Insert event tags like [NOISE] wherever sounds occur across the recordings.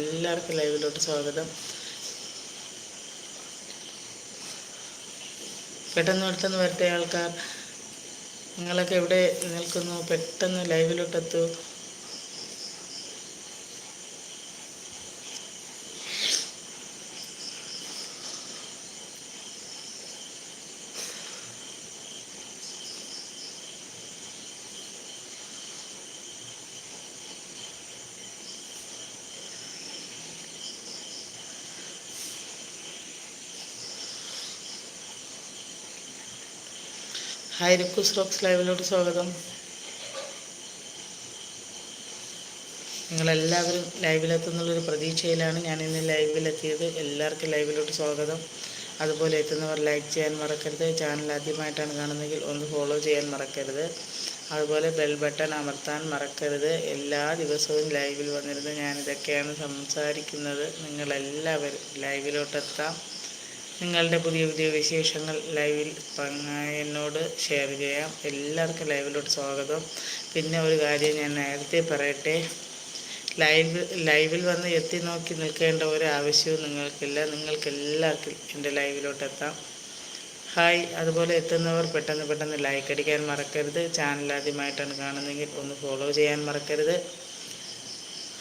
എല്ലാവർക്കും ലൈവിലോട്ട് സ്വാഗതം. പെട്ടെന്ന് പെട്ടെന്ന് വരട്ടെ ആൾക്കാർ. നിങ്ങളൊക്കെ എവിടെ നിൽക്കുന്നു? പെട്ടെന്ന് ലൈവിലോട്ടെത്തൂ. ഹായ് രുക്കൂസ് റോക്സ് ലൈവിലോട്ട് സ്വാഗതം. നിങ്ങളെല്ലാവരും ലൈവിലെത്തുന്നുള്ളൊരു പ്രതീക്ഷയിലാണ് ഞാൻ ഇന്ന് ലൈവിലെത്തിയത്. എല്ലാവർക്കും ലൈവിലോട്ട് സ്വാഗതം. അതുപോലെ എത്തുന്നവർ ലൈക്ക് ചെയ്യാൻ മറക്കരുത്. ചാനൽ ആദ്യമായിട്ടാണ് കാണുന്നതെങ്കിൽ ഒന്ന് ഫോളോ ചെയ്യാൻ മറക്കരുത്. അതുപോലെ ബെൽ ബട്ടൺ അമർത്താൻ മറക്കരുത്. എല്ലാ ദിവസവും ലൈവിൽ വന്നിരുന്ന് ഞാനിതൊക്കെയാണ് സംസാരിക്കുന്നത്. നിങ്ങളെല്ലാവരും ലൈവിലോട്ടെത്താം. നിങ്ങളുടെ പുതിയ പുതിയ വിശേഷങ്ങൾ ലൈവിൽ എന്നോട് ഷെയർ ചെയ്യാം. എല്ലാവർക്കും ലൈവിലോട്ട് സ്വാഗതം. പിന്നെ ഒരു കാര്യം ഞാൻ നേരത്തെ പറയട്ടെ. ലൈവ് ലൈവിൽ വന്ന് എത്തി നോക്കി നിൽക്കേണ്ട ഒരു ആവശ്യവും നിങ്ങൾക്കില്ല. നിങ്ങൾക്ക് എല്ലാവർക്കും എന്റെ ലൈവിലോട്ട് എത്താം. ഹായ്. അതുപോലെ എത്തുന്നവർ പെട്ടെന്ന് പെട്ടെന്ന് ലൈക്ക് അടിക്കാൻ മറക്കരുത്. ചാനൽ ആദ്യമായിട്ടാണ് കാണുന്നതെങ്കിൽ ഒന്ന് ഫോളോ ചെയ്യാൻ മറക്കരുത്.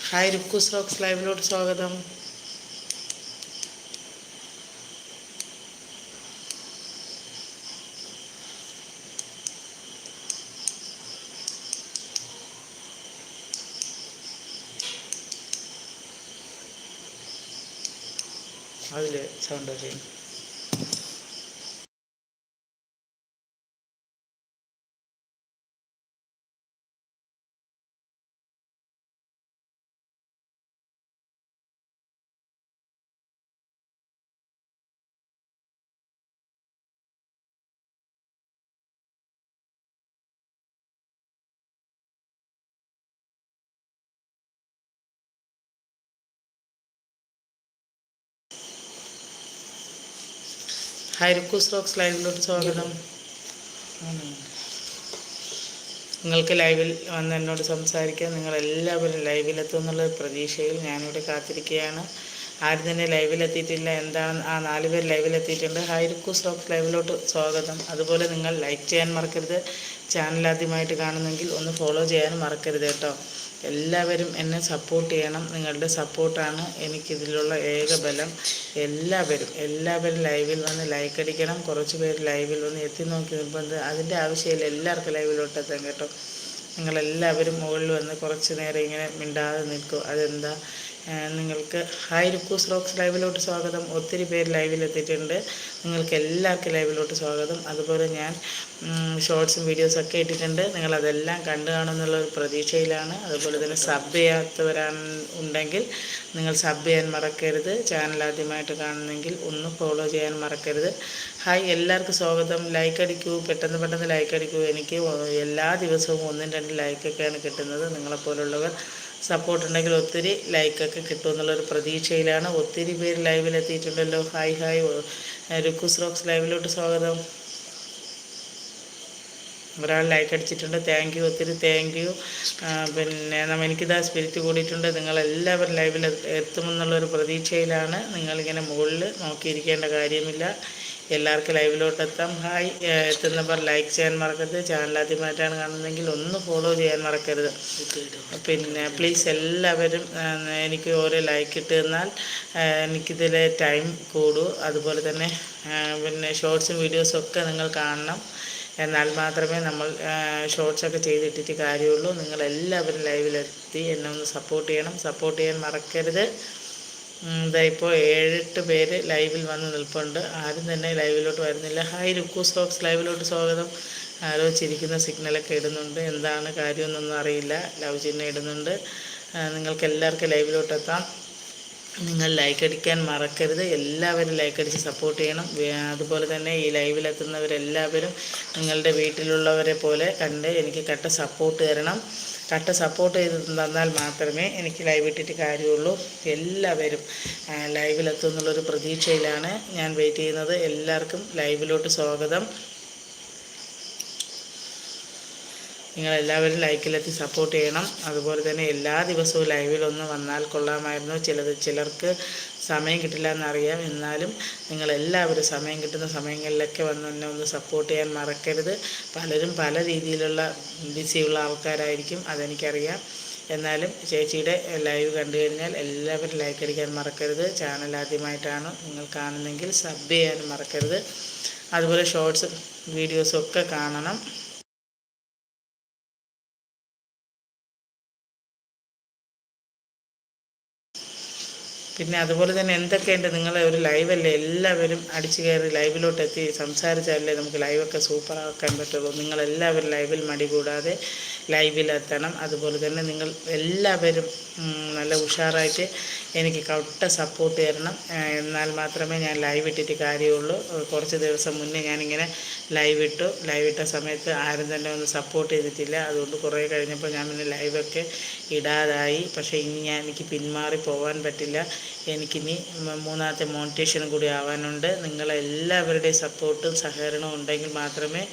ഹായ്. രുക്കൂസ് റോക്സ് ലൈവിലോട്ട് സ്വാഗതം. അതിൽ സൗണ്ട് ചെയ്യും ഹായ് റുക്കൂസ് റോക്സ് ലൈവിലോട്ട് സ്വാഗതം. നിങ്ങൾക്ക് ലൈവിൽ വന്ന് എന്നോട് സംസാരിക്കാൻ നിങ്ങളെല്ലാവരും ലൈവിലെത്തും എന്നുള്ള പ്രതീക്ഷയിൽ ഞാനിവിടെ കാത്തിരിക്കുകയാണ്. ആരും തന്നെ ലൈവിലെത്തിയിട്ടില്ല. എന്താണ് ആ നാല് പേർ ലൈവിലെത്തിയിട്ടുണ്ട്. ഹായ് റിക്കു റോക്സ് ലൈവിലോട്ട് സ്വാഗതം. അതുപോലെ നിങ്ങൾ ലൈക്ക് ചെയ്യാൻ മറക്കരുത്. ചാനൽ ആദ്യമായിട്ട് കാണുന്നെങ്കിൽ ഒന്ന് ഫോളോ ചെയ്യാനും മറക്കരുത് കേട്ടോ. എല്ലാവരും എന്നെ സപ്പോർട്ട് ചെയ്യണം. നിങ്ങളുടെ സപ്പോർട്ടാണ് എനിക്കിതിലുള്ള ഏക ബലം എല്ലാവരും എല്ലാവരും ലൈവിൽ വന്ന് ലൈക്ക് അടിക്കണം. കുറച്ച് പേര് ലൈവിൽ വന്ന് എത്തി നോക്കി നിൽക്കുന്നത് അതിന്റെ ആവശ്യമില്ല. എല്ലാവർക്കും ലൈവിലോട്ട് എത്താൻ കേട്ടോ. നിങ്ങളെല്ലാവരും മുകളിൽ വന്ന് കുറച്ച് നേരം ഇങ്ങനെ മിണ്ടാതെ നിൽക്കും. അതെന്താ? നിങ്ങൾക്ക് ഹായ് റുക്കൂസ് റോക്സ് ലൈവിലോട്ട് സ്വാഗതം. ഒത്തിരി പേര് ലൈവിലെത്തിയിട്ടുണ്ട്. നിങ്ങൾക്ക് എല്ലാവർക്കും ലൈവിലോട്ട് സ്വാഗതം. അതുപോലെ ഞാൻ ഷോർട്സും വീഡിയോസും ഒക്കെ ഇട്ടിട്ടുണ്ട്. നിങ്ങളതെല്ലാം കണ്ടു കാണുമെന്നുള്ള ഒരു പ്രതീക്ഷയിലാണ്. അതുപോലെ തന്നെ സബ് ചെയ്യാത്തവരാൻ ഉണ്ടെങ്കിൽ നിങ്ങൾ സബ് ചെയ്യാൻ മറക്കരുത്. ചാനൽ ആദ്യമായിട്ട് കാണുന്നെങ്കിൽ ഒന്ന് ഫോളോ ചെയ്യാൻ മറക്കരുത്. ഹായ് എല്ലാവർക്കും സ്വാഗതം. ലൈക്ക് അടിക്കൂ. പെട്ടെന്ന് പെട്ടെന്ന് ലൈക്ക് അടിക്കൂ. എനിക്ക് എല്ലാ ദിവസവും ഒന്നും രണ്ടും ലൈക്കൊക്കെയാണ് കിട്ടുന്നത്. നിങ്ങളെപ്പോലുള്ളവർ സപ്പോർട്ട് ഉണ്ടെങ്കിൽ ഒത്തിരി ലൈക്കൊക്കെ കിട്ടുമെന്നുള്ളൊരു പ്രതീക്ഷയിലാണ്. ഒത്തിരി പേര് ലൈവിലെത്തിയിട്ടുണ്ടല്ലോ ഹായ് ഹായ് രുക്കുസ് റോക്സ് ലൈവിലോട്ട് സ്വാഗതം. ഒരാൾ ലൈക്ക് അടിച്ചിട്ടുണ്ട്. താങ്ക് യു ഒത്തിരി താങ്ക് യു പിന്നെ എനിക്കിതാ സ്പിരിറ്റ് കൂടിയിട്ടുണ്ട്. നിങ്ങളെല്ലാവരും ലൈവിൽ എത്തുമെന്നുള്ളൊരു പ്രതീക്ഷയിലാണ്. നിങ്ങളിങ്ങനെ മുകളിൽ നോക്കിയിരിക്കേണ്ട കാര്യമില്ല. എല്ലാവർക്കും ലൈവിലോട്ട് എത്താം ഹായ് എത്തുന്നവർ ലൈക്ക് ചെയ്യാൻ മറക്കരുത്. ചാനൽ ആദ്യമായിട്ടാണ് കാണുന്നതെങ്കിൽ ഒന്ന് ഫോളോ ചെയ്യാൻ മറക്കരുത്. പിന്നെ പ്ലീസ് എല്ലാവരും എനിക്ക് ഓരോ ലൈക്ക് ഇട്ട് തന്നാൽ എനിക്കിതിൽ ടൈം കൂടും. അതുപോലെ തന്നെ പിന്നെ ഷോർട്സും വീഡിയോസും ഒക്കെ നിങ്ങൾ കാണണം. എന്നാൽ മാത്രമേ നമ്മൾ ഷോർട്സൊക്കെ ചെയ്തിട്ടിട്ട് കാര്യമുള്ളൂ. നിങ്ങളെല്ലാവരും ലൈവിലെത്തി എന്നെ ഒന്ന് സപ്പോർട്ട് ചെയ്യണം. സപ്പോർട്ട് ചെയ്യാൻ മറക്കരുത്. ഇപ്പോൾ ഏഴെട്ട് പേര് ലൈവിൽ വന്ന് നിൽപ്പുണ്ട്. ആരും തന്നെ ലൈവിലോട്ട് വരുന്നില്ല. ഹായ് ലുക്കൂസ് സ്റ്റോക്സ് ലൈവിലോട്ട് സ്വാഗതം. ആരോ ചിരിക്കുന്ന സിഗ്നലൊക്കെ ഇടുന്നുണ്ട്. എന്താണ് കാര്യമെന്നൊന്നും അറിയില്ല. ലവ് ചിഹ്നം ഇടുന്നുണ്ട്. നിങ്ങൾക്ക് എല്ലാവർക്കും ലൈവിലോട്ട് എത്താം. നിങ്ങൾ ലൈക്ക് അടിക്കാൻ മറക്കരുത്. എല്ലാവരും ലൈക്ക് അടിച്ച് സപ്പോർട്ട് ചെയ്യണം. അതുപോലെ തന്നെ ഈ ലൈവിലെത്തുന്നവരെല്ലാവരും നിങ്ങളുടെ വീട്ടിലുള്ളവരെ പോലെ കണ്ട് എനിക്ക് കട്ട സപ്പോർട്ട് തരണം. കട്ട സപ്പോർട്ട് ചെയ്ത് തന്നാൽ മാത്രമേ എനിക്ക് ലൈവ് ഇട്ടിട്ട് കാര്യമുള്ളൂ. എല്ലാവരും ലൈവിലെത്തും എന്നുള്ളൊരു പ്രതീക്ഷയിലാണ് ഞാൻ വെയിറ്റ് ചെയ്യുന്നത്. എല്ലാവർക്കും ലൈവിലോട്ട് സ്വാഗതം. നിങ്ങളെല്ലാവരും ലൈക്കിലെത്തി സപ്പോർട്ട് ചെയ്യണം. അതുപോലെ തന്നെ എല്ലാ ദിവസവും ലൈവിലൊന്ന് വന്നാൽ കൊള്ളാമായിരുന്നു. ചിലത് ചിലർക്ക് സമയം കിട്ടില്ല എന്നറിയാം എന്നാലും നിങ്ങളെല്ലാവരും സമയം കിട്ടുന്ന സമയങ്ങളിലൊക്കെ വന്ന് എന്നെ ഒന്ന് സപ്പോർട്ട് ചെയ്യാൻ മറക്കരുത്. പലരും പല രീതിയിലുള്ള ബിസിയുള്ള ആൾക്കാരായിരിക്കും അതെനിക്കറിയാം. എന്നാലും ചേച്ചിയുടെ ലൈവ് കണ്ടു കഴിഞ്ഞാൽ എല്ലാവരും ലൈക്ക് അടിക്കാൻ മറക്കരുത്. ചാനൽ ആദ്യമായിട്ടാണ് നിങ്ങൾ കാണുന്നെങ്കിൽ സബ് ചെയ്യാനും മറക്കരുത്. അതുപോലെ ഷോർട്സ് വീഡിയോസൊക്കെ കാണണം. പിന്നെ അതുപോലെ തന്നെ എന്തൊക്കെയുണ്ട് നിങ്ങളെ ഒരു ലൈവല്ലേ എല്ലാവരും അടിച്ചു കയറി ലൈവിലോട്ട് എത്തി സംസാരിച്ചാലേ നമുക്ക് ലൈവൊക്കെ സൂപ്പറാക്കാൻ പറ്റുള്ളൂ. നിങ്ങളെല്ലാവരും ലൈവിൽ മടി കൂടാതെ ലൈവിലെത്തണം അതുപോലെ തന്നെ നിങ്ങൾ എല്ലാവരും നല്ല ഉഷാറായിട്ട് എനിക്ക് കട്ട സപ്പോർട്ട് തരണം. എന്നാൽ മാത്രമേ ഞാൻ ലൈവ് ഇട്ടിട്ട് കാര്യമുള്ളൂ. കുറച്ച് ദിവസം മുന്നേ ഞാനിങ്ങനെ ലൈവ് ഇട്ടു. ലൈവ് ഇട്ട സമയത്ത് ആരും തന്നെ ഒന്ന് സപ്പോർട്ട് ചെയ്തിട്ടില്ല. അതുകൊണ്ട് കുറേ കഴിഞ്ഞപ്പോൾ ഞാൻ പിന്നെ ലൈവൊക്കെ ഇടാതായി. പക്ഷേ ഇനി ഞാൻ എനിക്ക് പിന്മാറി പോകാൻ പറ്റില്ല. എനിക്കിനി മൂന്നാമത്തെ മോണിറ്റേഷനും കൂടി ആവാനുണ്ട്. നിങ്ങളെല്ലാവരുടെയും സപ്പോർട്ടും സഹകരണവും ഉണ്ടെങ്കിൽ മാത്രമേ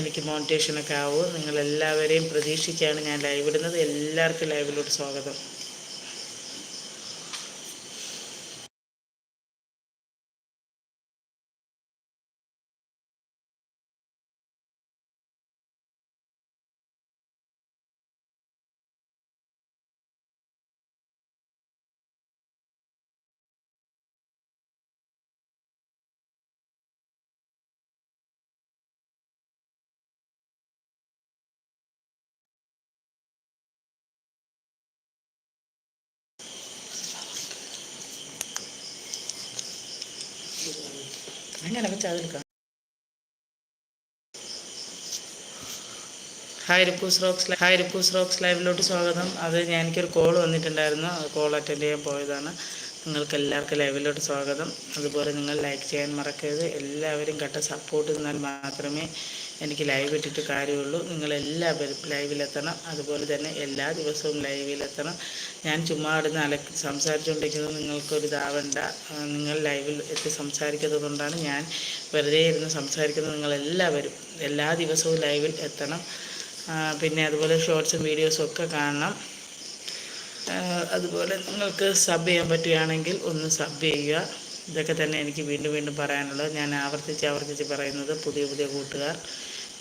എനിക്ക് മോണിറ്റേഷനൊക്കെ ആവൂ. നിങ്ങളെല്ലാവരെയും പ്രതീക്ഷിച്ചാണ് ഞാൻ ലൈവ് ഇടുന്നത്. എല്ലാവർക്കും ലൈവിലോട്ട് സ്വാഗതം. അങ്ങനെ വെച്ചാൽ അതിൽ ഹായ് റിപ്പൂസ് റോക്സ് ലൈ ഹായ് റിപ്പൂസ് റോക്സ് ലൈവിലോട്ട് സ്വാഗതം. അത് ഞാൻ എനിക്കൊരു കോൾ വന്നിട്ടുണ്ടായിരുന്നു കോൾ അറ്റൻഡ് ചെയ്യാൻ പോയതാണ്. നിങ്ങൾക്ക് എല്ലാവർക്കും ലൈവിലോട്ട് സ്വാഗതം. അതുപോലെ നിങ്ങൾ ലൈക്ക് ചെയ്യാൻ മറക്കരുത്. എല്ലാവരും കട്ട സപ്പോർട്ട് തന്നാൽ മാത്രമേ എനിക്ക് ലൈവ് ഇട്ടിട്ട് കാര്യമുള്ളൂ. നിങ്ങളെല്ലാവരും ലൈവിലെത്തണം അതുപോലെ തന്നെ എല്ലാ ദിവസവും ലൈവിലെത്തണം ഞാൻ ചുമ്മാ അവിടുന്ന് അല സംസാരിച്ചുകൊണ്ടിരിക്കുന്നത് നിങ്ങൾക്കൊരു ഇതാവണ്ട. നിങ്ങൾ ലൈവിൽ എത്തി സംസാരിക്കുന്നത് കൊണ്ടാണ് ഞാൻ വെറുതെ ഇരുന്ന് സംസാരിക്കുന്നത്. നിങ്ങളെല്ലാവരും എല്ലാ ദിവസവും ലൈവിൽ എത്തണം. പിന്നെ അതുപോലെ ഷോർട്സും വീഡിയോസും ഒക്കെ കാണണം. അതുപോലെ നിങ്ങൾക്ക് സബ് ചെയ്യാൻ പറ്റുകയാണെങ്കിൽ ഒന്ന് സബ് ചെയ്യുക. ഇതൊക്കെ തന്നെ എനിക്ക് വീണ്ടും വീണ്ടും പറയാനുള്ളത്. ഞാൻ ആവർത്തിച്ച് ആവർത്തിച്ച് പറയുന്നത് പുതിയ പുതിയ കൂട്ടുകാർ.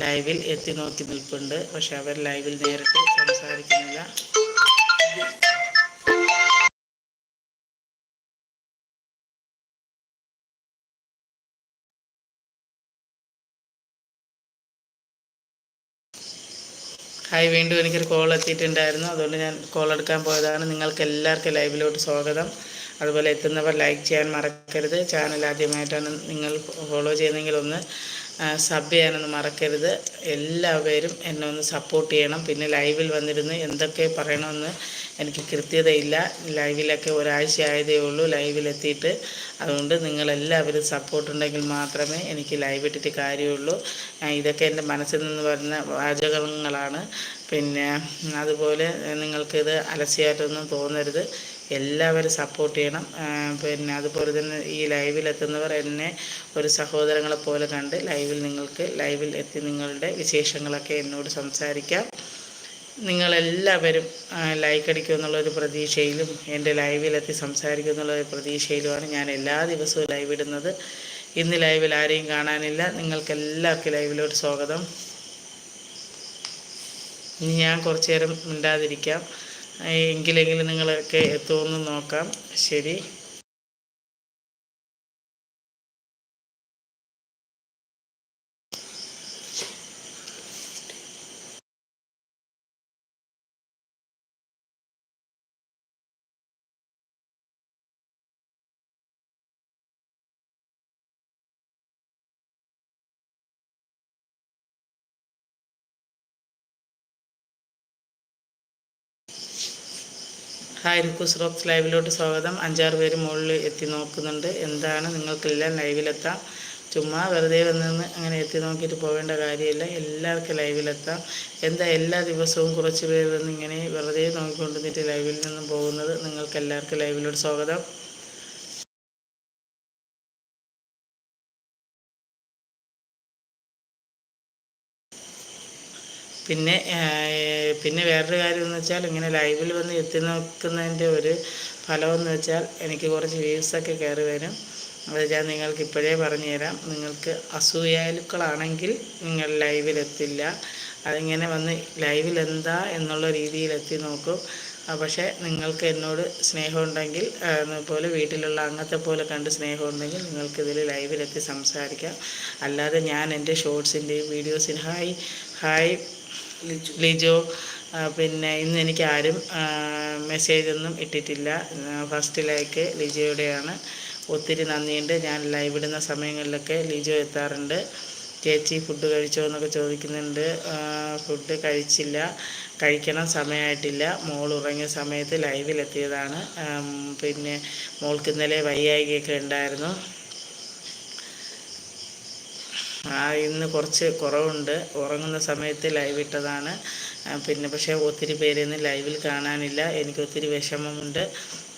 ലൈവിൽ എത്തി നോക്കി നിൽപ്പുണ്ട്. പക്ഷെ അവർ ലൈവിൽ നേരിട്ട് സംസാരിക്കുന്നില്ല. ഹായ് വീണ്ടും എനിക്കൊരു കോൾ എത്തിയിട്ടുണ്ടായിരുന്നു. അതുകൊണ്ട് ഞാൻ കോൾ എടുക്കാൻ പോയതാണ്. നിങ്ങൾക്ക് എല്ലാവർക്കും ലൈവിലോട്ട് സ്വാഗതം. അതുപോലെ എത്തുന്നവർ ലൈക്ക് ചെയ്യാൻ മറക്കരുത്. ചാനൽ ആദ്യമായിട്ടാണ് നിങ്ങൾ ഫോളോ ചെയ്യുന്നതെങ്കിൽ ഒന്ന് സബ് ചെയ്യാനൊന്നും മറക്കരുത്. എല്ലാവരും എന്നെ ഒന്ന് സപ്പോർട്ട് ചെയ്യണം. പിന്നെ ലൈവിൽ വന്നിരുന്ന് എന്തൊക്കെ പറയണമെന്ന് എനിക്ക് കൃത്യതയില്ല. ലൈവിലൊക്കെ ഒരാഴ്ച ആയതേ ഉള്ളൂ. ലൈവിലെത്തിയിട്ട് അതുകൊണ്ട് നിങ്ങളെല്ലാവരും സപ്പോർട്ട് ഉണ്ടെങ്കിൽ മാത്രമേ എനിക്ക് ലൈവ് ഇട്ടിട്ട് കാര്യമുള്ളൂ. ഇതൊക്കെ എന്റെ മനസ്സിൽ നിന്ന് വരുന്ന വാചകങ്ങളാണ്. പിന്നെ അതുപോലെ നിങ്ങൾക്കിത് അലസ്യമായിട്ടൊന്നും തോന്നരുത്. എല്ലാവരും സപ്പോർട്ട് ചെയ്യണം. പിന്നെ അതുപോലെ തന്നെ ഈ ലൈവിലെത്തുന്നവർ എന്നെ ഒരു സഹോദരങ്ങളെ പോലെ കണ്ട് ലൈവിൽ നിങ്ങൾക്ക് ലൈവിൽ എത്തി നിങ്ങളുടെ വിശേഷങ്ങളൊക്കെ എന്നോട് സംസാരിക്കാം. നിങ്ങളെല്ലാവരും ലൈക്ക് അടിക്കും എന്നുള്ളൊരു പ്രതീക്ഷയിലും എന്റെ ലൈവിലെത്തി സംസാരിക്കും എന്നുള്ളൊരു പ്രതീക്ഷയിലുമാണ് ഞാൻ എല്ലാ ദിവസവും ലൈവ് ഇടുന്നത്. ഇന്ന് ലൈവിൽ ആരെയും കാണാനില്ല. നിങ്ങൾക്കെല്ലാവർക്കും ലൈവിലോട്ട് സ്വാഗതം. ഇനി ഞാൻ കുറച്ചു നേരം മിണ്ടാതിരിക്കാം. എങ്കിലെങ്കിലും നിങ്ങളൊക്കെ എത്തുമെന്ന് നോക്കാം. ശരി. ഹായ് രുക്കൂസ് റോക്സ് ലൈവിലോട്ട് സ്വാഗതം. അഞ്ചാറ് പേര് മുകളിൽ എത്തി നോക്കുന്നുണ്ട്. എന്താണ് നിങ്ങൾക്കെല്ലാം ലൈവിലെത്താം? ചുമ്മാ വെറുതെ വന്നിന്ന് അങ്ങനെ എത്തി നോക്കിയിട്ട് പോവേണ്ട കാര്യമില്ല. എല്ലാവർക്കും ലൈവിലെത്താം. എന്താ എല്ലാ ദിവസവും കുറച്ച് പേര് വന്ന് ഇങ്ങനെ വെറുതെ നോക്കിക്കൊണ്ടിരുന്നിട്ട് ലൈവിൽ നിന്നും പോകുന്നത്? നിങ്ങൾക്ക് എല്ലാവർക്കും ലൈവിലോട്ട് സ്വാഗതം. പിന്നെ പിന്നെ വേറൊരു കാര്യം എന്ന് വെച്ചാൽ ഇങ്ങനെ ലൈവിൽ വന്ന് എത്തി നോക്കുന്നതിന്റെ ഒരു ഫലമെന്ന് വെച്ചാൽ എനിക്ക് കുറച്ച് വ്യൂസൊക്കെ കയറി വരും. അത് ഞാൻ നിങ്ങൾക്ക് ഇപ്പോഴേ പറഞ്ഞു തരാം നിങ്ങൾക്ക് അസൂയാലുക്കളാണെങ്കിൽ നിങ്ങൾ ലൈവിലെത്തില്ല അതിങ്ങനെ വന്ന് ലൈവിൽ എന്താ എന്നുള്ള രീതിയിലെത്തി നോക്കും. പക്ഷേ നിങ്ങൾക്ക് എന്നോട് സ്നേഹമുണ്ടെങ്കിൽ പോലെ വീട്ടിലുള്ള അംഗത്തെ പോലെ കണ്ട് സ്നേഹമുണ്ടെങ്കിൽ നിങ്ങൾക്കിതിൽ ലൈവിലെത്തി സംസാരിക്കാം. അല്ലാതെ ഞാൻ എന്റെ ഷോർട്സിന്റെയും വീഡിയോസിന്റെ ഹായ് ഹായ് ലിജോ പിന്നെ ഇന്ന് എനിക്ക് ആരും മെസ്സേജ് ഒന്നും ഇട്ടിട്ടില്ല. ഫസ്റ്റ് ലൈക്ക് ലിജോയുടെയാണ് ഒത്തിരി നന്ദിയുണ്ട്. ഞാൻ ലൈവ് ഇടുന്ന സമയങ്ങളിലൊക്കെ ലിജോ എത്താറുണ്ട്. ചേച്ചി ഫുഡ് കഴിച്ചോ എന്നൊക്കെ ചോദിക്കുന്നുണ്ട്. ഫുഡ് കഴിച്ചില്ല. കഴിക്കണം സമയമായിട്ടില്ല. മോൾ ഉറങ്ങിയ സമയത്ത് ലൈവിലെത്തിയതാണ് പിന്നെ മോൾക്ക് ഇന്നലെ വയ്യായികയൊക്കെ ഉണ്ടായിരുന്നു. ഇന്ന് കുറച്ച് കുറവുണ്ട്. ഉറങ്ങുന്ന സമയത്ത് ലൈവ് ഇട്ടതാണ്. പിന്നെ പക്ഷേ ഒത്തിരി പേരൊന്നും ലൈവിൽ കാണാനില്ല. എനിക്ക് ഒത്തിരി വിഷമമുണ്ട്.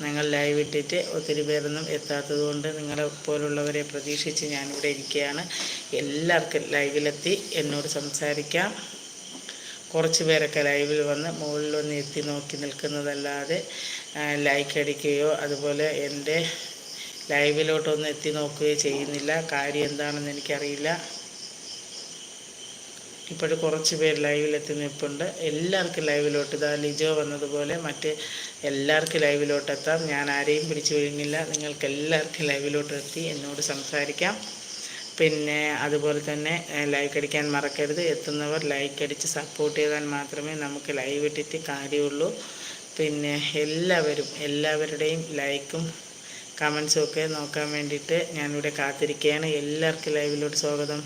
നിങ്ങൾ ലൈവ് ഇട്ടിട്ട് ഒത്തിരി പേരൊന്നും എത്താത്തത് കൊണ്ട് നിങ്ങളെ പോലുള്ളവരെ പ്രതീക്ഷിച്ച് ഞാനിവിടെ ഇരിക്കുകയാണ്. എല്ലാവർക്കും ലൈവിലെത്തി എന്നോട് സംസാരിക്കാം. കുറച്ച് പേരൊക്കെ ലൈവിൽ വന്ന് മുകളിലൊന്ന് എത്തി നോക്കി നിൽക്കുന്നതല്ലാതെ ലൈക്ക് അടിക്കുകയോ അതുപോലെ എന്റെ ലൈവിലോട്ടൊന്നും എത്തി നോക്കുകയോ ചെയ്യുന്നില്ല. കാര്യം എന്താണെന്ന് എനിക്കറിയില്ല. ഇപ്പോഴും കുറച്ച് പേര് ലൈവിലെത്തി നിൽപ്പുണ്ട് എല്ലാവർക്കും ലൈവിലോട്ട്. ഇതാ ലിജോ വന്നതുപോലെ മറ്റ് എല്ലാവർക്കും ലൈവിലോട്ട് എത്താം ഞാൻ ആരെയും പിടിച്ചു വിഴുങ്ങില്ല നിങ്ങൾക്ക് എല്ലാവർക്കും ലൈവിലോട്ട് എത്തി എന്നോട് സംസാരിക്കാം. പിന്നെ അതുപോലെ തന്നെ ലൈക്ക് അടിക്കാൻ മറക്കരുത്. എത്തുന്നവർ ലൈക്ക് അടിച്ച് സപ്പോർട്ട് ചെയ്താൽ മാത്രമേ നമുക്ക് ലൈവ് ഇട്ടിട്ട് കാര്യമുള്ളൂ. പിന്നെ എല്ലാവരും എല്ലാവരുടെയും ലൈക്കും കമൻസും ഒക്കെ നോക്കാൻ വേണ്ടിയിട്ട് ഞാനിവിടെ കാത്തിരിക്കുകയാണ്. എല്ലാവർക്കും ലൈവിലോട്ട് സ്വാഗതം.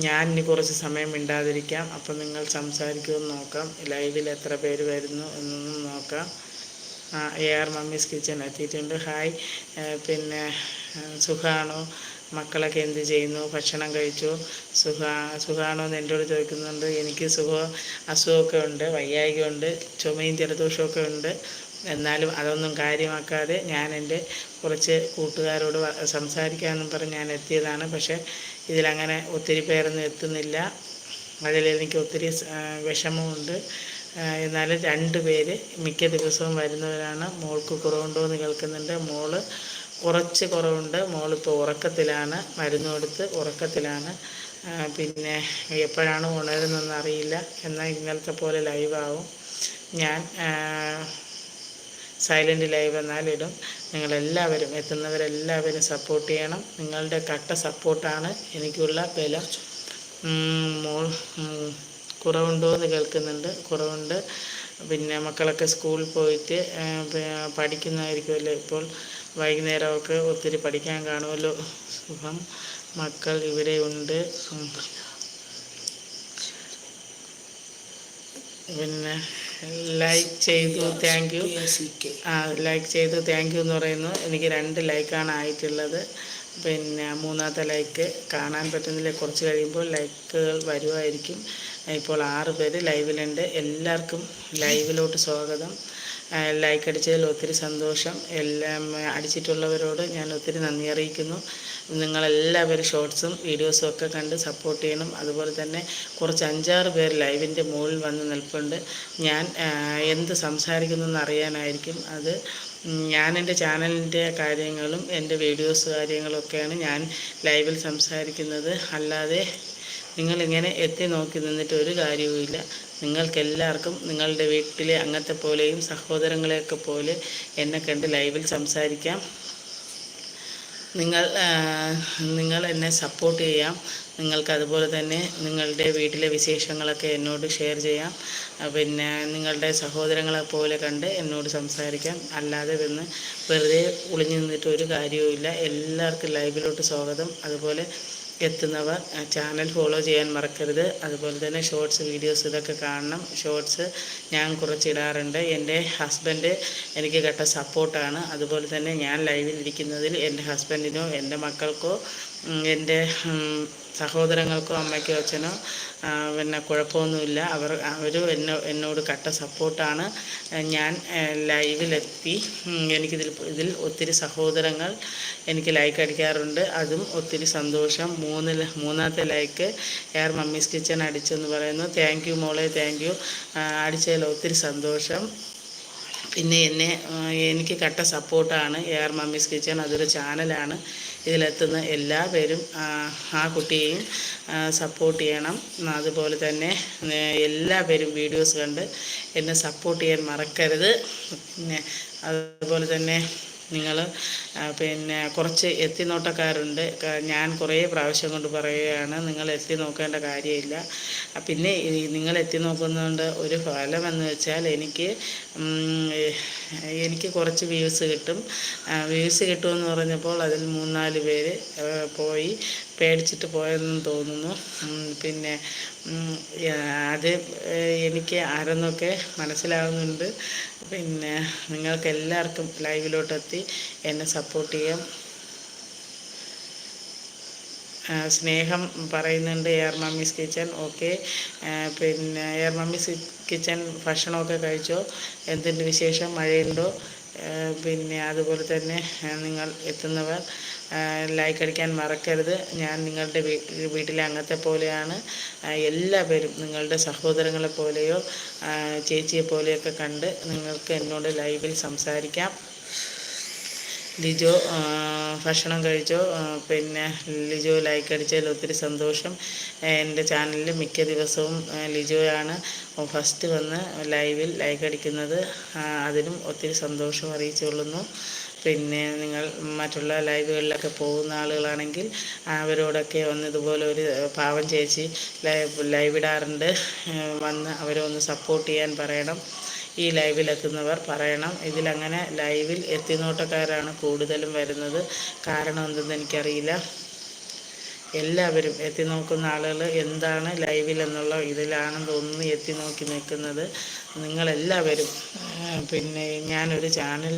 ഞാൻ ഇനി കുറച്ച് സമയം മിണ്ടാതിരിക്കാം. അപ്പം നിങ്ങൾ സംസാരിക്കുമെന്ന് നോക്കാം. ലൈവിൽ എത്ര പേര് വരുന്നു എന്നൊന്നും നോക്കാം. എ ആർ മമ്മീസ് കിച്ചൺ എത്തിയിട്ടുണ്ട്. ഹായ് പിന്നെ സുഖാണോ? മക്കളൊക്കെ എന്ത് ചെയ്യുന്നു? ഭക്ഷണം കഴിച്ചു? സുഖ സുഖാണോ എന്ന് എന്നോട് ചോദിക്കുന്നുണ്ട്. എനിക്ക് സുഖ അസുഖമൊക്കെ ഉണ്ട് വയ്യായികയുണ്ട് ചുമയും ജലദോഷമൊക്കെ ഉണ്ട്. എന്നാലും അതൊന്നും കാര്യമാക്കാതെ ഞാൻ എന്റെ കുറച്ച് കൂട്ടുകാരോട് സംസാരിക്കാമെന്നും പറഞ്ഞ് ഞാൻ എത്തിയതാണ്. പക്ഷേ ഇതിലങ്ങനെ ഒത്തിരി പേരൊന്നും എത്തുന്നില്ല. അതിലെനിക്ക് ഒത്തിരി വിഷമമുണ്ട്. എന്നാലും രണ്ട് പേര് മിക്ക ദിവസവും വരുന്നവരാണ്. മോൾക്ക് കുറവുണ്ടോ എന്ന് കേൾക്കുന്നുണ്ട്. മോൾ കുറച്ച് കുറവുണ്ട്. മോളിപ്പോൾ ഉറക്കത്തിലാണ്. മരുന്ന് കൊടുത്ത് ഉറക്കത്തിലാണ്. പിന്നെ എപ്പോഴാണ് ഉണരുന്നതെന്ന് അറിയില്ല. എന്നാൽ ഇന്നലത്തെ പോലെ ലൈവാവും. ഞാൻ സൈലന്റ് ലൈവ് എന്നാലിടും നിങ്ങളെല്ലാവരും എത്തുന്നവരെല്ലാവരും സപ്പോർട്ട് ചെയ്യണം. നിങ്ങളുടെ കട്ട സപ്പോർട്ടാണ് എനിക്കുള്ള ബലം. കുറവുണ്ടോ എന്ന് കേൾക്കുന്നുണ്ട്. കുറവുണ്ട്. പിന്നെ മക്കളൊക്കെ സ്കൂളിൽ പോയിട്ട് പഠിക്കുന്നതായിരിക്കുമല്ലോ ഇപ്പോൾ. വൈകുന്നേരമൊക്കെ ഒത്തിരി പഠിക്കാൻ കാണുമല്ലോ. സുഖം. മക്കൾ ഇവിടെ ഉണ്ട്. പിന്നെ ലൈക്ക് ചെയ്തു താങ്ക് യു ആ ലൈക്ക് ചെയ്തു താങ്ക് യു എന്ന് പറയുന്നു. എനിക്ക് രണ്ട് ലൈക്കാണ് ആയിട്ടുള്ളത്. പിന്നെ മൂന്നാമത്തെ ലൈക്ക് കാണാൻ പറ്റുന്നില്ല. കുറച്ച് കഴിയുമ്പോൾ ലൈക്കുകൾ വരുമായിരിക്കും ഇപ്പോൾ ആറ് പേര് ലൈവിലുണ്ട് എല്ലാവർക്കും ലൈവിലോട്ട് സ്വാഗതം. ലൈക്ക് അടിച്ചതിൽ ഒത്തിരി സന്തോഷം. എല്ലാം അടിച്ചിട്ടുള്ളവരോട് ഞാൻ ഒത്തിരി നന്ദി അറിയിക്കുന്നു. നിങ്ങളെല്ലാവരും ഷോർട്സും വീഡിയോസും ഒക്കെ കണ്ട് സപ്പോർട്ട് ചെയ്യണം. അതുപോലെ തന്നെ കുറച്ച് അഞ്ചാറ് പേർ ലൈവിന്റെ മുകളിൽ വന്ന് നിൽപ്പുണ്ട്. ഞാൻ എന്ത് സംസാരിക്കുന്നു എന്നറിയാനായിരിക്കും അത് ഞാൻ എന്റെ ചാനലിന്റെ കാര്യങ്ങളും എന്റെ വീഡിയോസ് കാര്യങ്ങളൊക്കെയാണ് ഞാൻ ലൈവിൽ സംസാരിക്കുന്നത്. അല്ലാതെ നിങ്ങളിങ്ങനെ എത്തി നോക്കി നിന്നിട്ട് ഒരു കാര്യവുമില്ല. നിങ്ങൾക്കെല്ലാവർക്കും നിങ്ങളുടെ വീട്ടിലെ അങ്ങത്തെ പോലെയും സഹോദരങ്ങളെയൊക്കെ പോലെ എന്നെ കണ്ട് ലൈവിൽ സംസാരിക്കാം. നിങ്ങൾ നിങ്ങൾ എന്നെ സപ്പോർട്ട് ചെയ്യാം. നിങ്ങൾക്ക് അതുപോലെ തന്നെ നിങ്ങളുടെ വീട്ടിലെ വിശേഷങ്ങളൊക്കെ എന്നോട് ഷെയർ ചെയ്യാം. പിന്നെ നിങ്ങളുടെ സഹോദരങ്ങളെ പോലെ കണ്ട് എന്നോട് സംസാരിക്കാം. അല്ലാതെ വന്ന് വെറുതെ ഒളിഞ്ഞു നിന്നിട്ട് ഒരു കാര്യവുമില്ല. എല്ലാവർക്കും ലൈവിലോട്ട് സ്വാഗതം. അതുപോലെ എത്തുന്നവർ ചാനൽ ഫോളോ ചെയ്യാൻ മറക്കരുത്. അതുപോലെ തന്നെ ഷോർട്സ് വീഡിയോസ് ഇതൊക്കെ കാണണം. ഷോർട്സ് ഞാൻ കുറച്ചിടാറുണ്ട് എന്റെ ഹസ്ബൻഡ് എനിക്ക് കേട്ട സപ്പോർട്ടാണ് അതുപോലെ തന്നെ ഞാൻ ലൈവിൽ ഇരിക്കുന്നതിൽ എന്റെ ഹസ്ബൻഡിനോ എന്റെ മക്കൾക്കോ എന്റെ സഹോദരങ്ങൾക്കും അമ്മയ്ക്കോ അച്ഛനോ പിന്നെ കുഴപ്പമൊന്നുമില്ല. അവർ അവർ എന്നെ എന്നോട് കട്ട സപ്പോർട്ടാണ്. ഞാൻ ലൈവിലെത്തി. എനിക്കിതിൽ ഇതിൽ ഒത്തിരി സഹോദരങ്ങൾ എനിക്ക് ലൈക്ക് അടിക്കാറുണ്ട്. അതും ഒത്തിരി സന്തോഷം. മൂന്ന് മൂന്നാമത്തെ ലൈക്ക് എയർ മമ്മീസ് കിച്ചൺ അടിച്ചെന്ന് പറയുന്നു. താങ്ക് യു മോളെ താങ്ക് യു. അടിച്ചതിൽ ഒത്തിരി സന്തോഷം. പിന്നെ എന്നെ എനിക്ക് കട്ട സപ്പോർട്ടാണ് എ ആർ മമ്മീസ് കിച്ചൺ അതൊരു ചാനലാണ്. ഇതിലെത്തുന്ന എല്ലാ പേരും ആ കുട്ടിയെയും സപ്പോർട്ട് ചെയ്യണം. അതുപോലെ തന്നെ എല്ലാ പേരും വീഡിയോസ് കണ്ട് എന്നെ സപ്പോർട്ട് ചെയ്യാൻ മറക്കരുത്. പിന്നെ അതുപോലെ തന്നെ നിങ്ങൾ പിന്നെ കുറച്ച് എത്തിനോട്ടക്കാരുണ്ട്. ഞാൻ കുറേ പ്രാവശ്യം കൊണ്ട് പറയുകയാണ് നിങ്ങൾ എത്തി നോക്കേണ്ട കാര്യമില്ല. പിന്നെ നിങ്ങൾ എത്തി നോക്കുന്നതുകൊണ്ട് ഒരു ഫലം എന്ന് വെച്ചാൽ എനിക്ക് എനിക്ക് കുറച്ച് വ്യൂസ് കിട്ടും. വ്യൂസ് കിട്ടുമെന്ന് പറഞ്ഞപ്പോൾ അതിൽ മൂന്നാൽ പേര് പോയി പേടിച്ചിട്ട് പോയെന്ന് തോന്നുന്നു. പിന്നെ അത് എനിക്ക് ആരെന്നൊക്കെ മനസ്സിലാകുന്നുണ്ട് പിന്നെ നിങ്ങൾക്ക് എല്ലാവർക്കും ലൈവിലോട്ടെത്തി എന്നെ സപ്പോർട്ട് ചെയ്യാം. സ്നേഹം പറയുന്നുണ്ട് A R mummy's kitchen okay. പിന്നെ എയർ മമ്മീസ് കിച്ചൺ ഭക്ഷണമൊക്കെ കഴിച്ചോ? എന്തുണ്ട് വിശേഷം? മഴയുണ്ടോ? പിന്നെ അതുപോലെ തന്നെ നിങ്ങൾ എത്തുന്നവർ ലൈക്ക് അടിക്കാൻ മറക്കരുത്. ഞാൻ നിങ്ങളുടെ വീട്ടിലെ അംഗത്തെ പോലെയാണ്. എല്ലാവരും നിങ്ങളുടെ സഹോദരങ്ങളെ പോലെയോ ചേച്ചിയെ പോലെയൊക്കെ കണ്ട് നിങ്ങൾക്ക് എന്നോട് ലൈവിൽ സംസാരിക്കാം. ലിജോ ഭക്ഷണം കഴിച്ചോ? പിന്നെ ലിജോ ലൈക്ക് അടിച്ചതിൽ ഒത്തിരി സന്തോഷം. എന്റെ ചാനലിൽ മിക്ക ദിവസവും ലിജോയാണ് ഫസ്റ്റ് വന്ന് ലൈവിൽ ലൈക്ക് അടിക്കുന്നത്. അതിനും ഒത്തിരി സന്തോഷം അറിയിച്ചുകൊള്ളുന്നു. പിന്നെ നിങ്ങൾ മറ്റുള്ള ലൈവുകളിലൊക്കെ പോകുന്ന ആളുകളാണെങ്കിൽ അവരോടൊക്കെ ഒന്ന് ഇതുപോലെ ഒരു പാവം ചേച്ചി ലൈവ് ലൈവ് ഇടാറുണ്ട്. വന്ന് അവരെ ഒന്ന് സപ്പോർട്ട് ചെയ്യാൻ പറയണം. ഈ ലൈവിലെത്തുന്നവർ പറയണം. ഇതിലങ്ങനെ ലൈവിൽ എത്തിനോട്ടക്കാരാണ് കൂടുതലും വരുന്നത്. കാരണം എന്തെന്ന് എനിക്കറിയില്ല. എല്ലാവരും എത്തി നോക്കുന്ന ആളുകൾ എന്താണ് ലൈവിൽ എന്നുള്ള ഇതിലാണെന്ന് തോന്നുന്നു എത്തി നോക്കി നിൽക്കുന്നത്. നിങ്ങളെല്ലാവരും പിന്നെ ഞാനൊരു ചാനൽ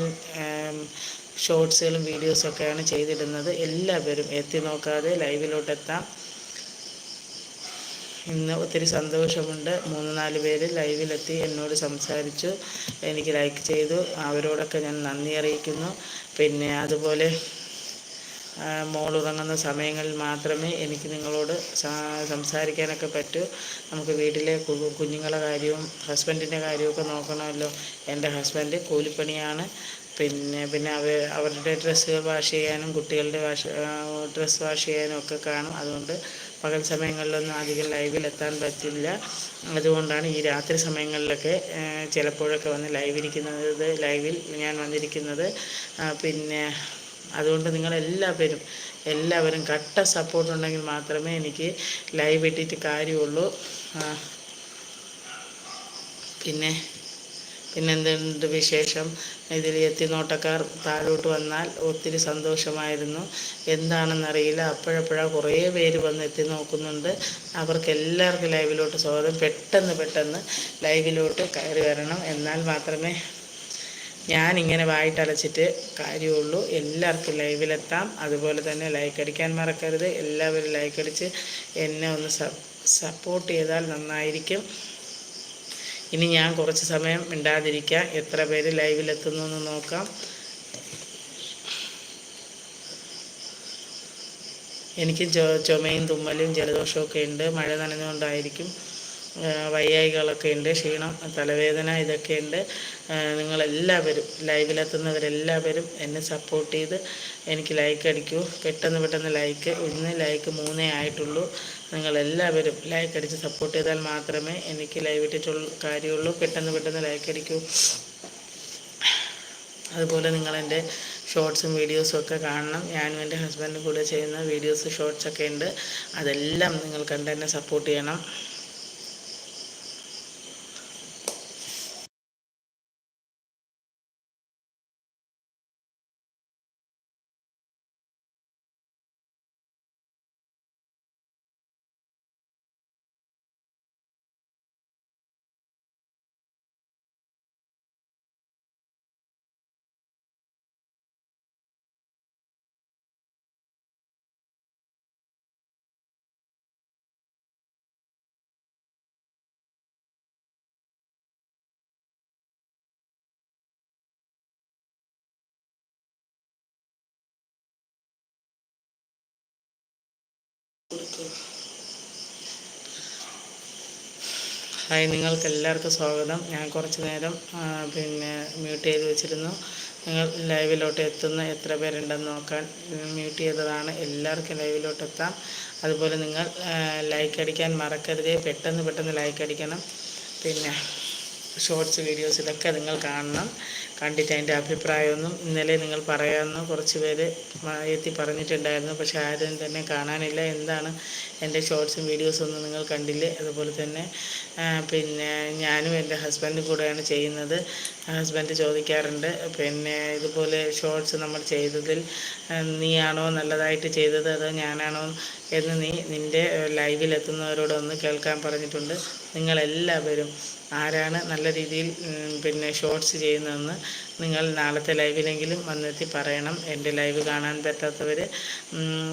ഷോർട്സുകളും വീഡിയോസൊക്കെയാണ് ചെയ്തിടുന്നത്. എല്ലാവരും എത്തി നോക്കാതെ ലൈവിലോട്ടെത്താം. ഇന്ന് ഒത്തിരി സന്തോഷമുണ്ട്. മൂന്ന് നാല് പേര് ലൈവിലെത്തി എന്നോട് സംസാരിച്ചു. എനിക്ക് ലൈക്ക് ചെയ്തു. അവരോടൊക്കെ ഞാൻ നന്ദി അറിയിക്കുന്നു. പിന്നെ അതുപോലെ മോളുറങ്ങുന്ന സമയങ്ങളിൽ മാത്രമേ എനിക്ക് നിങ്ങളോട് സംസാരിക്കാനൊക്കെ പറ്റൂ. നമുക്ക് വീട്ടിലെ കുഞ്ഞുങ്ങളെ കാര്യവും ഹസ്ബൻഡിന്റെ കാര്യമൊക്കെ നോക്കണമല്ലോ. എന്റെ ഹസ്ബൻഡ് കൂലിപ്പണിയാണ്. പിന്നെ പിന്നെ അവ അവരുടെ ഡ്രസ്സുകൾ വാഷ് ചെയ്യാനും കുട്ടികളുടെ വാഷ് ഡ്രസ്സ് വാഷ് ചെയ്യാനും ഒക്കെ കാണും. അതുകൊണ്ട് പകൽ സമയങ്ങളിലൊന്നും അധികം ലൈവിൽ എത്താൻ പറ്റില്ല. അതുകൊണ്ടാണ് ഈ രാത്രി സമയങ്ങളിലൊക്കെ ചിലപ്പോഴൊക്കെ വന്ന് ലൈവ് ഇരിക്കുന്നത് ലൈവിൽ ഞാൻ വന്നിരിക്കുന്നത്. പിന്നെ അതുകൊണ്ട് നിങ്ങളെല്ലാവരും എല്ലാവരും കട്ട സപ്പോർട്ടുണ്ടെങ്കിൽ മാത്രമേ എനിക്ക് ലൈവ് ഇട്ടിട്ട് കാര്യമുള്ളൂ. പിന്നെ പിന്നെന്തുണ്ട് വിശേഷം? ഇതിൽ എത്തിനോട്ടക്കാർ താഴോട്ട് വന്നാൽ ഒത്തിരി സന്തോഷമായിരുന്നു. എന്താണെന്നറിയില്ല. അപ്പോഴപ്പോഴാണ് കുറേ പേര് വന്ന് എത്തി നോക്കുന്നുണ്ട്. അവർക്ക് എല്ലാവർക്കും ലൈവിലോട്ട് സ്വാഗതം. പെട്ടെന്ന് പെട്ടെന്ന് ലൈവിലോട്ട് കയറി വരണം. എന്നാൽ മാത്രമേ ഞാനിങ്ങനെ വായിട്ടടച്ചിട്ട് കാര്യമുള്ളൂ. എല്ലാവർക്കും ലൈവിലെത്താം. അതുപോലെ തന്നെ ലൈക്ക് അടിക്കാൻ മറക്കരുത്. എല്ലാവരും ലൈക്ക് അടിച്ച് എന്നെ ഒന്ന് സപ്പോർട്ട് ചെയ്താൽ നന്നായിരിക്കും. ഇനി ഞാൻ കുറച്ച് സമയം മിണ്ടാതിരിക്കാം. എത്ര പേര് ലൈവിലെത്തുന്നു എന്ന് നോക്കാം. എനിക്ക് ചുമയും തുമ്മലും ജലദോഷമൊക്കെ ഉണ്ട്. മഴ നനഞ്ഞുകൊണ്ടായിരിക്കും. വയ്യായികളൊക്കെ ഉണ്ട് ക്ഷീണം തലവേദന ഇതൊക്കെ ഉണ്ട്. നിങ്ങളെല്ലാവരും ലൈവിലെത്തുന്നവരെല്ലാവരും എന്നെ സപ്പോർട്ട് ചെയ്ത് എനിക്ക് ലൈക്ക് അടിക്കൂ. പെട്ടെന്ന് പെട്ടെന്ന് ലൈക്ക് ഇന്ന് ലൈക്ക് മൂന്നേ ആയിട്ടുള്ളൂ. നിങ്ങളെല്ലാവരും ലൈക്ക് അടിച്ച് സപ്പോർട്ട് ചെയ്താൽ മാത്രമേ എനിക്ക് ലൈവ് ഇട്ടിട്ടുള്ള കാര്യമുള്ളൂ. പെട്ടെന്ന് പെട്ടെന്ന് ലൈക്ക് അടിക്കൂ. അതുപോലെ നിങ്ങളെന്റെ ഷോർട്സും വീഡിയോസും ഒക്കെ കാണണം. ഞാനും എന്റെ ഹസ്ബൻഡും കൂടെ ചെയ്യുന്ന വീഡിയോസ് ഷോർട്സൊക്കെ ഉണ്ട്. അതെല്ലാം നിങ്ങൾ കണ്ട് സപ്പോർട്ട് ചെയ്യണം. ഹായ് നിങ്ങൾക്ക് എല്ലാവർക്കും സ്വാഗതം. ഞാൻ കുറച്ച് നേരം പിന്നെ മ്യൂട്ട് ചെയ്ത് വെച്ചിരുന്നു. നിങ്ങൾ ലൈവിലോട്ട് എത്തുന്ന എത്ര പേരുണ്ടെന്ന് നോക്കാൻ മ്യൂട്ട് ചെയ്തതാണ്. എല്ലാവർക്കും ലൈവിലോട്ട് എത്താം. അതുപോലെ നിങ്ങൾ ലൈക്ക് അടിക്കാൻ മറക്കരുതേ. പെട്ടെന്ന് പെട്ടെന്ന് ലൈക്ക് അടിക്കണം. പിന്നെ ഷോർട്സ് വീഡിയോസ് ഇതൊക്കെ നിങ്ങൾ കാണണം. കണ്ടിട്ട് അതിന്റെ അഭിപ്രായമൊന്നും ഇന്നലെ നിങ്ങൾ പറയാമെന്ന് കുറച്ച് പേര് എത്തി പറഞ്ഞിട്ടുണ്ടായിരുന്നു. പക്ഷേ ആരും തന്നെ കാണാനില്ല. എന്താണ് എന്റെ ഷോർട്സും വീഡിയോസും ഒന്നും നിങ്ങൾ കണ്ടില്ലേ? അതുപോലെ തന്നെ പിന്നെ ഞാനും എന്റെ ഹസ്ബൻഡും കൂടെയാണ് ചെയ്യുന്നത്. ഹസ്ബൻഡ് ചോദിക്കാറുണ്ട് പിന്നെ ഇതുപോലെ ഷോർട്സ് നമ്മൾ ചെയ്തതിൽ നീയാണോ നല്ലതായിട്ട് ചെയ്തത്? അതോ ഞാനാണോ എന്ന് നീ നിന്റെ ലൈവിലെത്തുന്നവരോടൊന്ന് കേൾക്കാൻ പറഞ്ഞിട്ടുണ്ട്. നിങ്ങളെല്ലാവരും ആരാണ് നല്ല രീതിയിൽ പിന്നെ ഷോർട്സ് ചെയ്യുന്നതെന്ന് നിങ്ങൾ നാളത്തെ ലൈവിലെങ്കിലും വന്നെത്തി പറയണം. എന്റെ ലൈവ് കാണാൻ പറ്റാത്തവർ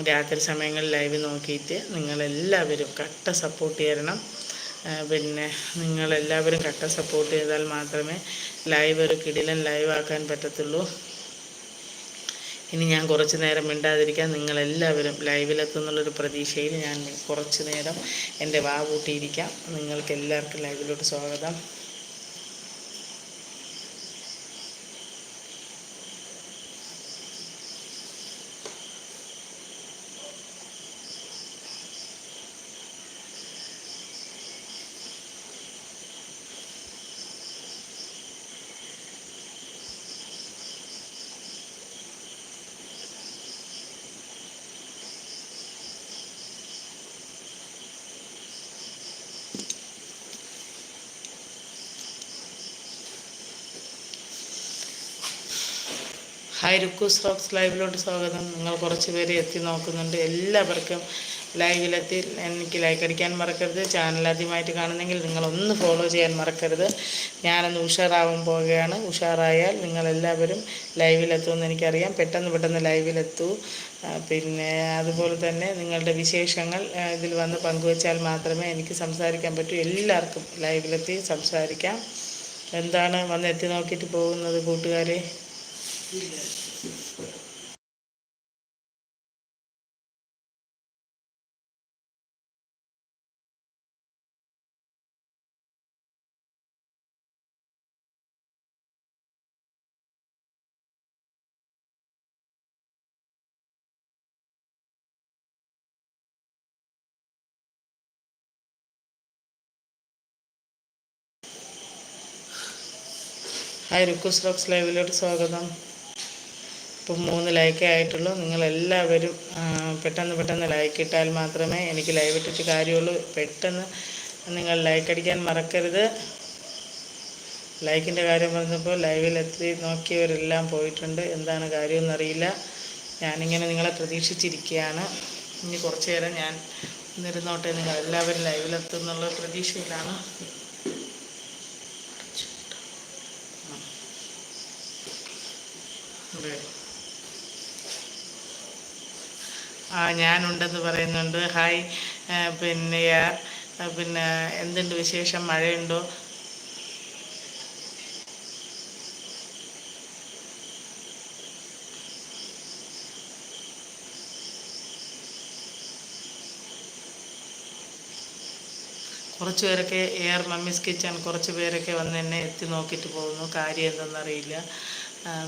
രാത്രി സമയങ്ങളിൽ ലൈവ് നോക്കിയിട്ട് നിങ്ങളെല്ലാവരും കട്ട സപ്പോർട്ട് ചെയ്യണം. പിന്നെ നിങ്ങളെല്ലാവരും കട്ട സപ്പോർട്ട് ചെയ്താൽ മാത്രമേ ലൈവ് ഒരു കിടിലൻ ലൈവ് ആക്കാൻ പറ്റത്തുള്ളൂ. ഇനി ഞാൻ കുറച്ച് നേരം മിണ്ടാതിരിക്കാൻ നിങ്ങളെല്ലാവരും ലൈവിലെത്തുന്നുള്ളൊരു പ്രതീക്ഷയിൽ ഞാൻ കുറച്ച് നേരം എന്റെ വാ കൂട്ടിയിരിക്കാം നിങ്ങൾക്ക് എല്ലാവർക്കും ലൈവിലോട്ട് സ്വാഗതം. ഹായ് റിക്വസ്റ്റ് റോക്സ് ലൈവിലോട്ട് സ്വാഗതം. നിങ്ങൾ കുറച്ച് പേര് എത്തി നോക്കുന്നുണ്ട്. എല്ലാവർക്കും ലൈവിലെത്തി എനിക്ക് ലൈക്ക് അടിക്കാൻ മറക്കരുത്. ചാനൽ ആദ്യമായിട്ട് കാണുന്നെങ്കിൽ നിങ്ങളൊന്ന് ഫോളോ ചെയ്യാൻ മറക്കരുത്. ഞാനൊന്ന് ഉഷാറാവാൻ പോവുകയാണ്. ഉഷാറായാൽ നിങ്ങളെല്ലാവരും ലൈവിലെത്തുമെന്ന് എനിക്കറിയാം. പെട്ടെന്ന് പെട്ടെന്ന് ലൈവിലെത്തൂ. പിന്നെ അതുപോലെ തന്നെ നിങ്ങളുടെ വിശേഷങ്ങൾ ഇതിൽ വന്ന് പങ്കുവച്ചാൽ മാത്രമേ എനിക്ക് സംസാരിക്കാൻ പറ്റൂ. എല്ലാവർക്കും ലൈവിലെത്തി സംസാരിക്കാം. എന്താണ് വന്ന് എത്തി നോക്കിയിട്ട് പോകുന്നത് കൂട്ടുകാരെ? ഹായ് റിക്വസ്റ്റ് റോക്സ് ലൈവിലോട്ട് സ്വാഗതം. ഇപ്പം മൂന്ന് ലൈക്കേ ആയിട്ടുള്ളൂ. നിങ്ങളെല്ലാവരും പെട്ടെന്ന് പെട്ടെന്ന് ലൈക്ക് ഇട്ടാൽ മാത്രമേ എനിക്ക് ലൈവ് ഇട്ടിട്ട് കാര്യമുള്ളൂ. പെട്ടെന്ന് നിങ്ങൾ ലൈക്ക് അടിക്കാൻ മറക്കരുത്. ലൈക്കിന്റെ കാര്യം പറഞ്ഞപ്പോൾ ലൈവിലെത്തി നോക്കിയവരെല്ലാം പോയിട്ടുണ്ട്. എന്താണ് കാര്യമെന്നറിയില്ല ഞാനിങ്ങനെ നിങ്ങളെ പ്രതീക്ഷിച്ചിരിക്കുകയാണ്. ഇനി കുറച്ച് നേരം ഞാൻ നിരുന്നോട്ടെ നിങ്ങൾ എല്ലാവരും ലൈവിലെത്തും എന്നുള്ള പ്രതീക്ഷയിലാണ്. Ready. ആ ഞാനുണ്ടെന്ന് പറയുന്നുണ്ട്. ഹായ്. പിന്നെ പിന്നെ എന്തുണ്ട് വിശേഷം? മഴയുണ്ടോ? കുറച്ച് പേരൊക്കെ എയർ മമ്മീസ് കിച്ചൺ കുറച്ച് പേരൊക്കെ വന്ന് എന്നെ എത്തി നോക്കിയിട്ട് പോകുന്നു. കാര്യം എന്തെന്നറിയില്ല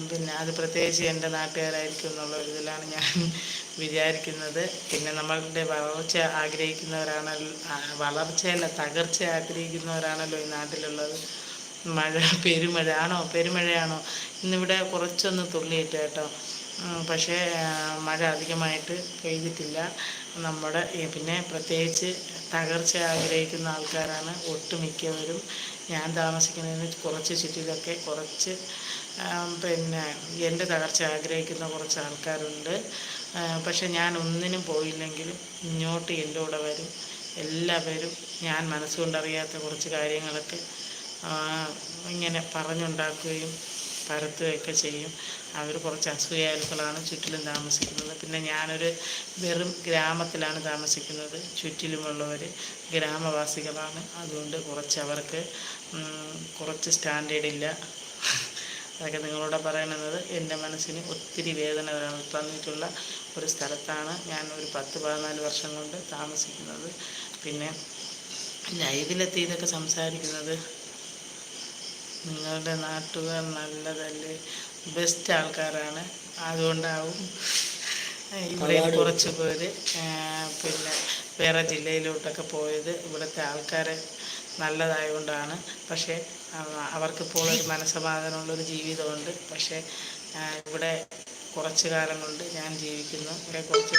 പിന്നെ അത് പ്രത്യേകിച്ച് എന്റെ നാട്ടുകാരായിരിക്കും എന്നുള്ള ഒരു ഇതിലാണ് ഞാൻ [LAUGHS] വിചാരിക്കുന്നത്. പിന്നെ നമ്മളുടെ വളർച്ച ആഗ്രഹിക്കുന്നവരാണല്ലോ വളർച്ചയല്ല തകർച്ച ആഗ്രഹിക്കുന്നവരാണല്ലോ ഈ നാട്ടിലുള്ളത്. മഴ പെരുമഴ ആണോ പെരുമഴയാണോ? ഇന്നിവിടെ കുറച്ചൊന്ന് തുള്ളിയിട്ട് കേട്ടോ. പക്ഷേ മഴ അധികമായിട്ട് പെയ്തിട്ടില്ല. നമ്മുടെ പിന്നെ പ്രത്യേകിച്ച് തകർച്ച ആഗ്രഹിക്കുന്ന ആൾക്കാരാണ് ഒട്ടുമിക്കവരും. ഞാൻ താമസിക്കുന്നതിന് കുറച്ച് ചുറ്റിലൊക്കെ കുറച്ച് പിന്നെ എന്റെ തകർച്ച ആഗ്രഹിക്കുന്ന കുറച്ച് ആൾക്കാരുണ്ട്. പക്ഷെ ഞാൻ ഒന്നിനും പോയില്ലെങ്കിലും ഇങ്ങോട്ട് എന്റെ കൂടെ വരും. എല്ലാവരും ഞാൻ മനസ്സുകൊണ്ടറിയാത്ത കുറച്ച് കാര്യങ്ങളൊക്കെ ഇങ്ങനെ പറഞ്ഞുണ്ടാക്കുകയും പരത്തുകയൊക്കെ ചെയ്യും. അവർ കുറച്ച് അസൂയാലുക്കളാണ് ചുറ്റിലും താമസിക്കുന്നത്. പിന്നെ ഞാനൊരു വെറും ഗ്രാമത്തിലാണ് താമസിക്കുന്നത്. ചുറ്റിലുമുള്ളവർ ഗ്രാമവാസികളാണ്. അതുകൊണ്ട് കുറച്ച് അവർക്ക് കുറച്ച് സ്റ്റാൻഡേർഡ് ഇല്ല അതൊക്കെ നിങ്ങളോട് പറയുന്നത് എന്റെ മനസ്സിന് ഒത്തിരി വേദന തന്നിട്ടുള്ള ഒരു സ്ഥലത്താണ് ഞാൻ ഒരു പത്ത് പതിനാല് വർഷം കൊണ്ട് താമസിക്കുന്നത്. പിന്നെ ലൈവിലെത്തി ഇതൊക്കെ സംസാരിക്കുന്നത് നിങ്ങളുടെ നാട്ടുകാർ നല്ലതല്ലേ? ബെസ്റ്റ് ആൾക്കാരാണ്. അതുകൊണ്ടാവും ഇവിടെ കുറച്ച് പേര് പിന്നെ വേറെ ജില്ലയിലോട്ടൊക്കെ പോയത്. ഇവിടുത്തെ ആൾക്കാരെ നല്ലതായതുകൊണ്ടാണ്. പക്ഷേ അവർക്കിപ്പോൾ ഒരു മനസ്സമാധാനമുള്ളൊരു ജീവിതമുണ്ട്. പക്ഷേ ഇവിടെ കുറച്ച് കാലം കൊണ്ട് ഞാൻ ജീവിക്കുന്നു. ഇവിടെ കുറച്ച്